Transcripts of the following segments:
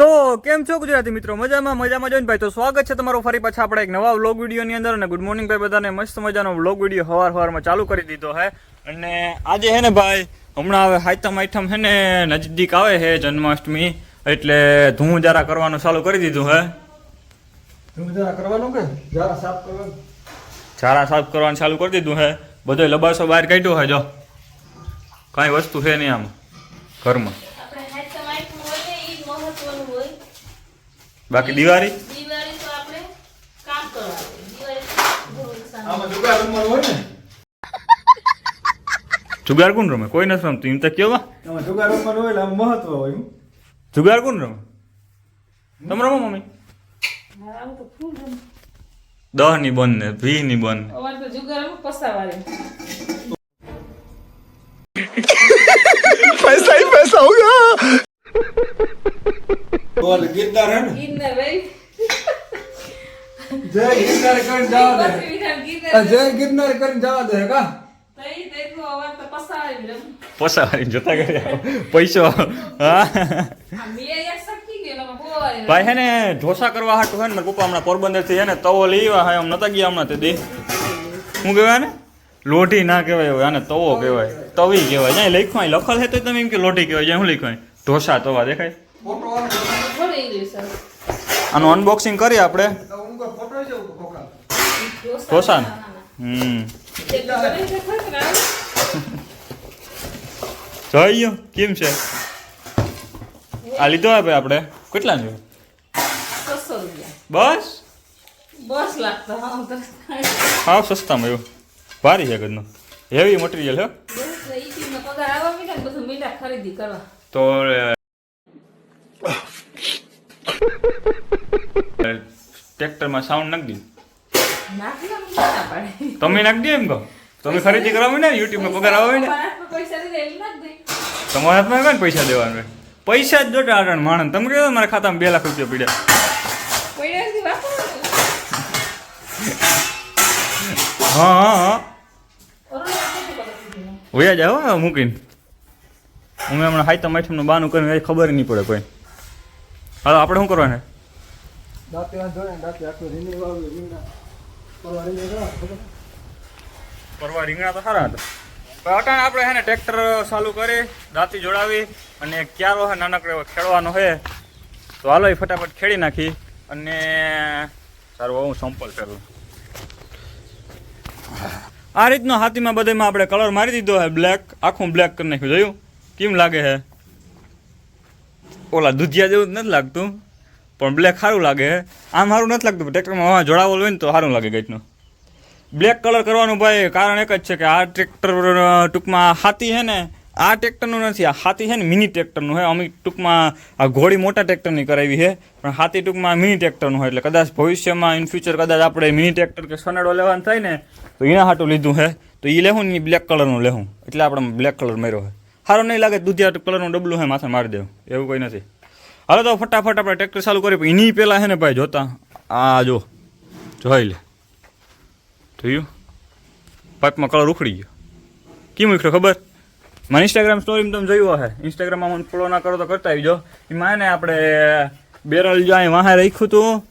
તો કેમ છો ગુજરાતી મિત્રો? મજામાં મજામાં જોઈને ભાઈ તો સ્વાગત છે તમારું ફરી પાછા આપણે એક નવા વ્લોગ વિડીયોની અંદર. અને ગુડ મોર્નિંગ ભાઈ બધાને મસ્ત મજાનો વ્લોગ વીડિયો હવાર હવારમાં ચાલુ કરી દીધો હે. અને આજે હે ને ભાઈ હમણાં હવે હાઈતમ આઈટમ હે ને નજદીક આવે હે જન્માષ્ટમી એટલે ધૂમ જારા કરવાનું ચાલુ કરી દીધું હે. તમે જરા કરવાનું કે? જરા સાફ કરવાનું? જારા સાફ કરવાનું ચાલુ કરી દીધું હે. બધો લબાસો બહાર કાઢ્યો હે જો. કાંઈ વસ્તુ છે નહીં આમ ઘરમાં આપણે હાથ સમાયતું હોય ને ઈ જ મહત્વનું હોય બાકી દિવાળી? દિવાળી તો આપણે કામ કરવાનું. દિવાળી આમાં જુગાર રમવાનું હોય ને? જુગાર કોણ રમે? કોઈ નથી રમતું. એમ તો કેવા? જુગાર રમવાનું હોય એટલે આમ મહત્વ હોય જુગાર કોણ રમે? તમે રમો મમ્મી. દહની બંધ ને વી ની બંધ ને. અમારે તો જુગારમાં પસાવાળી બોલ ગિરનાર હે ને ગીરને ભાઈ જય ગિરનાર કરીને જવા દે બત્રી વીઘા ગીરને આ જય ગિરનાર કરીને જવા દે કા તો ઈ તેટલું અમારે તો પસાવાળી રમ. પસાવારી જોતા કર્યા પૈસો હા આ મેં એક શક્તિ ગયેલો, આમાં બહુ વાળી રમ. ભાઈ હે ને ઢોસા કરવા હાટું હે ને મારા પપ્પા હમણાં પોરબંદરથી હે ને તવો લઈ આવ્યા હે આમ નતા ગયા હમણાં તે દી શું કહેવાય ને લોઢી ના કહેવાય હવે આને તવો કહેવાય તવી કહેવાય જ્યાં લખ્યું હોય લખલ હે તો તમે એમ કે લોઢી કહેવાય જ્યાં શું લખ્યું હોય ઢોસા તવા દેખાય આનું અનબોક્સિંગ કરીએ આપણે. તો ઢોસા હમ? જોઈએ. કેમ છે? આ લીધો હે ભાઈ આપણે. કેટલા છે બસ? બસ લાગતો. હા તો હાવ સસ્તામાં એવું. ભારી છે ગદનો હેવી મટીરિયલ હે. બસ ઈ ચીજનો પગાર આવવા મીઠા ને બધું મીઠા ખરીદી કરવા તો ટ્રેક્ટરમાં સાઉન્ડ નાખી દીધું ના તમે નાખી દો એમ કહો. તમે ખરીદી કરાવી ને યુટ્યુબમાં પગાર આવે ને? તમારા હાથમાં આવે તમારા કઈ પૈસા દેવાનું? પૈસા જ જોતા આરણ માણસ. તમે કહો મારા ખાતામાં બે લાખ રૂપિયા પડ્યા. હા હા? વયા હો મૂકીને. હું હમણાં હાઈતમ આઈટમનું બાનું કરીને ખબર નહીં પડે કોઈ. હાલો આપણે શું કરવાનું? પરવા રીંગણી તો સારા હતા અટાણે આપણે હે ને ટ્રેક્ટર ચાલુ કરી, દાંતી જોડાવી અને ક્યારો છે, નાનકડો ખેડવાનો છે. તો હાલો એ ફટાફટ ખેડી નાખી અને સારું હું સંપલ કરું. આ રીતનો હાથીમાં બધામાં આપણે કલર મારી દીધો હે બ્લેક આખું બ્લેક કરી નાખ્યું. જોયું? કેમ લાગે છે? ઓલા દૂધિયા જેવું જ નથી લાગતું. પણ બ્લેક સારું લાગે આમ સારું નથી લાગતું ટ્રેક્ટરમાં હવા હોય ને તો સારું લાગે ગેટનું બ્લેક કલર કરવાનું ભાઈ, કારણ એક જ છે કે આ ટ્રેક્ટર ટૂંકમાં હાથી છે ને, આ ટ્રેક્ટરનું નથી, આ હાથી છે ને મિની ટ્રેક્ટરનું છે. અમે ટૂંકમાં આ ઘોડી મોટા ટ્રેક્ટરની કરાવી છે, પણ હાથી ટૂંકમાં મિની ટ્રેક્ટરનું હોય એટલે કદાચ ભવિષ્યમાં ઇન ફ્યુચર કદાચ આપણે મિની ટ્રેક્ટર કે સનેડો લેવાનું થાય ને, તો એના હાટું લીધું છે. તો એ લેવું ને બ્લેક કલરનું લેવું એટલે આપણે બ્લેક કલર માર્યો છે. સારો નહીં લાગે દૂધિયા કલરનું ડબલું છે, માથે મારી દેવું. એવું કંઈ નથી. હાલો તો ફટાફટ આપણે ટ્રેક્ટર ચાલુ કરીએ. એની પહેલાં છે ને ભાઈ જોતા. આ જો, જોઈ લે. જોયું? પાઇપમાં કલર ઉખડી ગયો. કેમ ઉખડ્યો ખબર? મને ઇન્સ્ટાગ્રામ સ્ટોરીમાં તમે જોયું હશે. ઇન્સ્ટાગ્રામમાં મને ફોલો ના કરો તો કરતા આવી જો એમાં ને આપણે બેરલ જો અહીં વાહે રાખ્યું હતું.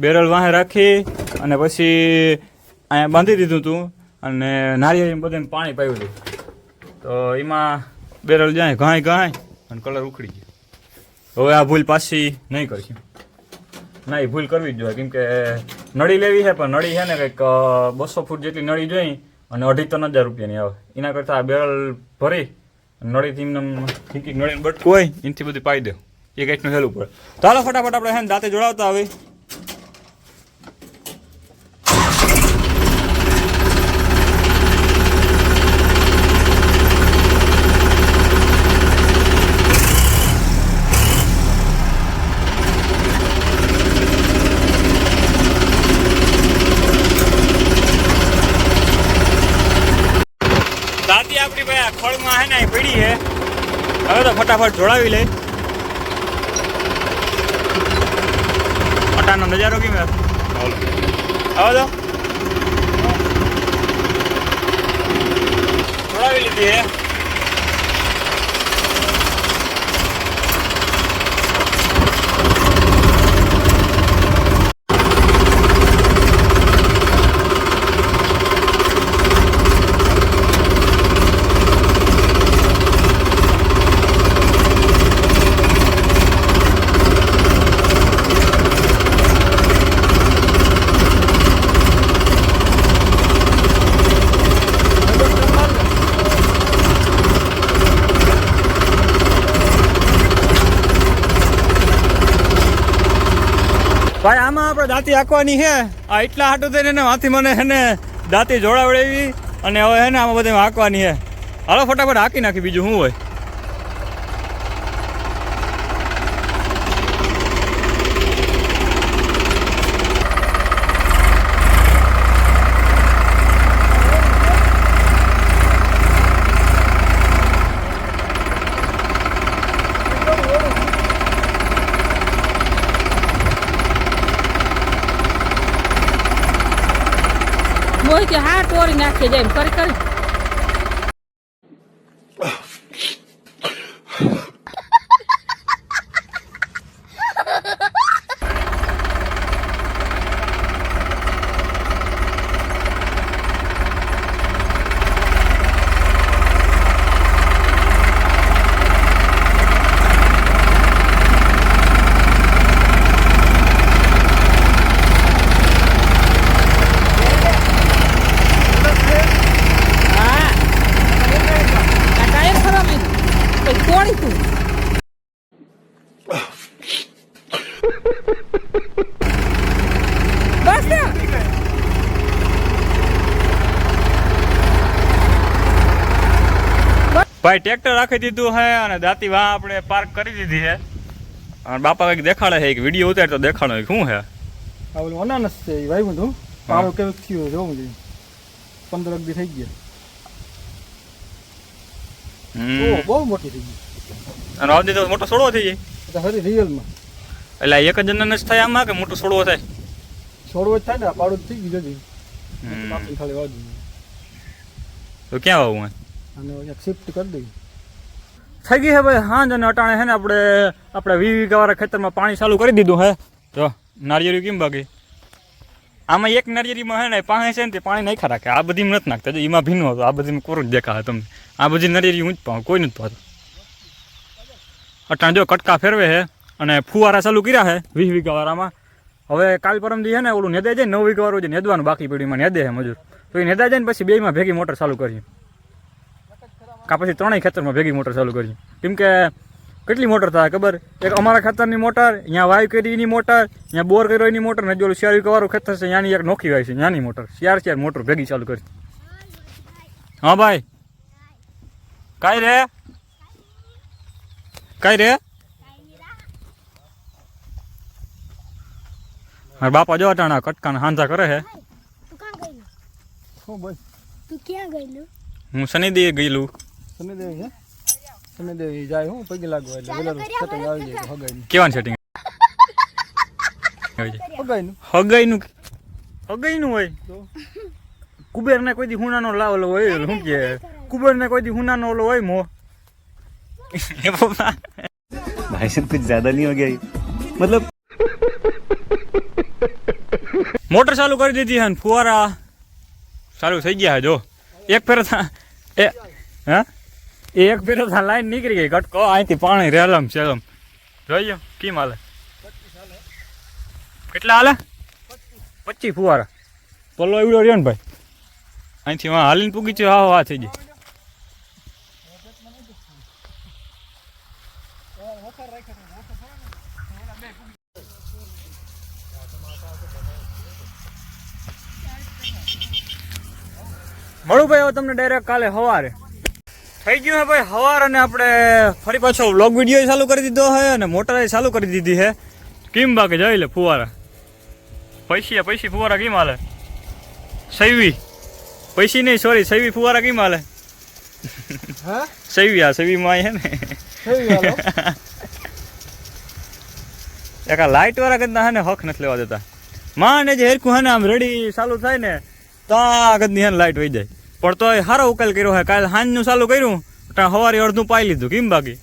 બેરલ વાહે રાખી અને પછી અહીંયા બાંધી દીધું હતું. અને નારિયેળ બધાને પાણી પાયું હતું. તો એમાં બેરલ જાય ઘાય ઘાય અને કલર ઉખડી ગયો. હવે આ ભૂલ પાછી નહીં કરશું. ના, એ ભૂલ કરવી જ જોઈએ. કેમ કે નળી લેવી છે, પણ નળી છે ને કંઈક બસો ફૂટ જેટલી નળી જોઈ અને અઢી ત્રણ હજાર રૂપિયાની આવે. એના કરતાં આ બેરલ ભરી નળીથી એમને ઠીક નળીને બટકું હોય, એનાથી બધું પાઈ દે. એ કંઈકનું હેલું પડે. ચાલો ફટાફટ આપણે હે ને દાંતે જોડાવતા આવી દાંતી આપણી ભાઈ આ ખળમાં હે ને અહીં પડી છે હવે તો ફટાફટ જોડાવી લે પટાનો નજારો કેમ? હવે તો જોડાવી લીધી હે ભાઈ આમાં આપણે દાંતી આંકવાની છે. આ એટલા હાટું થઈને એને માથી મને એને દાંતી જોડાવડાવી. અને હવે હે ને આમાં બધે આંકવાની છે. હાલો, ફટાફટ હાંકી નાખી બીજું શું હોય? મોય કે હા ટોરી નાખી જાય કરી કરી હા આ ટાયર ખરાબ છે. તોડી બસ ભાઈ ટ્રેક્ટર રાખી દીધું છે અને દાતી વાહ આપણે પાર્ક કરી દીધી છે અને બાપા કંઈક દેખાડે છે એક વીડિયો ઉતાર તો દેખાડો શું છે આ ઓલું અનાનસ છે એ વાવ્યું હતું. પારો કેવું થયો જોવું જોઈએ પંદર અગદી થઈ ગયા. બહુ મોટી થઈ ગઈ. અને આવતી તો મોટો સોડવો થઈ જાય. હરી રિયલમાં. એટલે એક જ જણાને જ થાય આમાં કે મોટો સોડવો થાય? છોડવો જ થાય ને પાડો થઈ ગયો હમ. ખાલી વાળી તો ક્યાં વાવું હોય? અને એક શિફ્ટ કરી દઈ થઈ ગઈ છે ભાઈ હાંજ અને અટાણે છે ને આપણે આપણે વી વીઘાવાળા ખેતરમાં પાણી ચાલુ કરી દીધું હે. જો નારિયેરી કેમ બાકી? આમાં એક નારિયેરીમાં હે ને પાણી છે ને તે પાણી નાખ્યા રાખે. આ બધી નથી નાખતા. જો એમાં ભીનું હતું. આ બધી કોરું જ દેખાય તમને. આ બધી નારિયેરી હું જ પાઉં કોઈ નથી પાતું અટાણે જો કટકા ફેરવે છે અને ફુવારા ચાલુ કર્યા છે વીસ વીઘાવાળામાં. હવે કાલ પરમદી છે ને ઓલું નેદાઈ જાય નવ વીઘાવાળું જે નેદવાનું બાકી પડ્યું એમાં નેદે છે મજૂર. તો એ નેદાઈ જાય ને પછી બેમાં ભેગી મોટર ચાલુ કરી કાં પછી ત્રણેય ખેતરમાં ભેગી મોટર ચાલુ કરી કેમ કે કેટલી મોટર થાય ખબર? એક અમારા ખેતરની મોટર અહીંયા વાયુ કરી એની મોટર અહીંયા બોર કર્યો એની મોટર, ને જો શિયાળી કવારું ખેતર છે ત્યાંની એક નોખી વાય છે ત્યાંની મોટર. શિયાર ચાર મોટર ભેગી ચાલુ કરી. હા ભાઈ. કાંઈ રે? કાંઈ રે? મારા બાપા જો અટાણા કટકાના હાંધા કરે છે તું ક્યાં ગયેલું શું ભાઈ તું ક્યાં ગયેલું? હું શનિદેવ ગયેલું. શનિદેવી છે? શનિદેવી જાય હું? પગે લાગવા એટલે ચાલુ સેટિંગ આવી જાય હગાઈ કેવાનું સેટિંગ હગાઈનું? હગાઈનું હગાઈનું હોય. તો? કુબેરને કોઈ દી હુનાનો લાવલો હોય શું કે? કુબેરને કોઈ દી હુનાનો ઓલો હોય મો. એ બાપા. भाई साहब कुछ ज्यादा नहीं हो गया ये? मतलब મોટર ચાલુ કરી દીધી છે ને ફુવારા ચાલુ થઈ ગયા છે જો એક ફેર થા એ હા એ એક ફેર થા લાઈન નીકળી ગઈ કટકો અહીંથી પાણી રેલમ સેલમ જોઈયો કેમ હાલે કેટલા હાલે પચીસ ફુવારા પલ્લો એવડો રહ્યો ને ભાઈ અહીંથી વાં હાલીને પૂગી છે હા હા થઈ ગઈ મળું ભાઈ હવે તમને ડાયરેક્ટ કાલે સવારે થઈ ગયું હે ભાઈ સવાર અને આપણે ફરી પાછો વ્લોગ વીડિયો ચાલુ કરી દીધો છે અને મોટર ચાલુ કરી દીધી છે કેમ બાકી? જોઈ લે ફુવારા. પૈસી પૈસી ફુવારા કેમ હાલે? સૈવી પૈસી નહીં સોરી સૈવી ફુવારા કેમ હાલે? હા? સૈવી આ સૈવીમાં છે ને. થઈ એક લાઇટ વાળા કરતા હે ને હક નથી લેવા દેતા. માં ને જે હેરકું હે ને આમ રેડી ચાલુ થાય ને આગળની હે લાઇટ વહી જાય. પણ તોય સારો ઉકેલ કર્યો હે. કાલે સાંજનું ચાલુ કર્યું ત્યાં સવારે અડધું પાઈ લીધું. કેમ બાકી?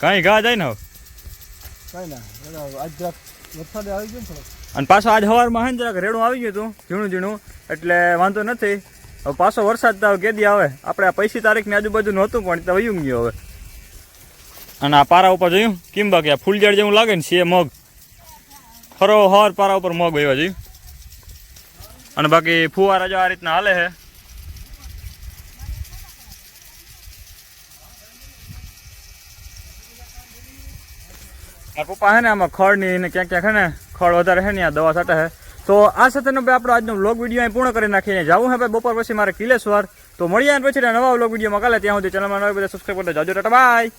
કાંઈ ગા જાય ને હવે. બરાબર. આજ વરસાદ આવી ગયો અને પાછો આજ સવારમાં હે ને જરાક રેડું આવી ગયું હતું ઝીણું ઝીણું. એટલે વાંધો નથી. હવે પાછો વરસાદ તો કેદી આવે. આપણે આ પૈસી તારીખની આજુબાજુ નહોતું પણ તો વયું ગયું હવે. અને આ પારા ઉપર જોયું? કેમ બાકી? આ ફૂલઝાડ જેવું લાગે ને છે મગ. ખરો હર પારા ઉપર મગ વહેવા જોયું? અને બાકી ફુવારા જો આ રીતના હાલે છે. પપ્પા છે ને આમાં ખળની ને ક્યાંક ક્યાંક હે ને ખડ વધારે છે ને આ દવા સાટે હે તો આ સાથેનો ભાઈ આપણો આજનો વ્લોગ વીડિયો અહીં પૂર્ણ કરી નાખીને જવું હે ભાઈ. બપોર પછી મારે કિલેશ્વર. તો મળીએ પછી નવા વ્લોગ વિડીયોમાં કાલે. ત્યાં સુધી ચેનલમાં નવા બધા સબસ્ક્રાઈબ કરતા જાજો ટાટા બાય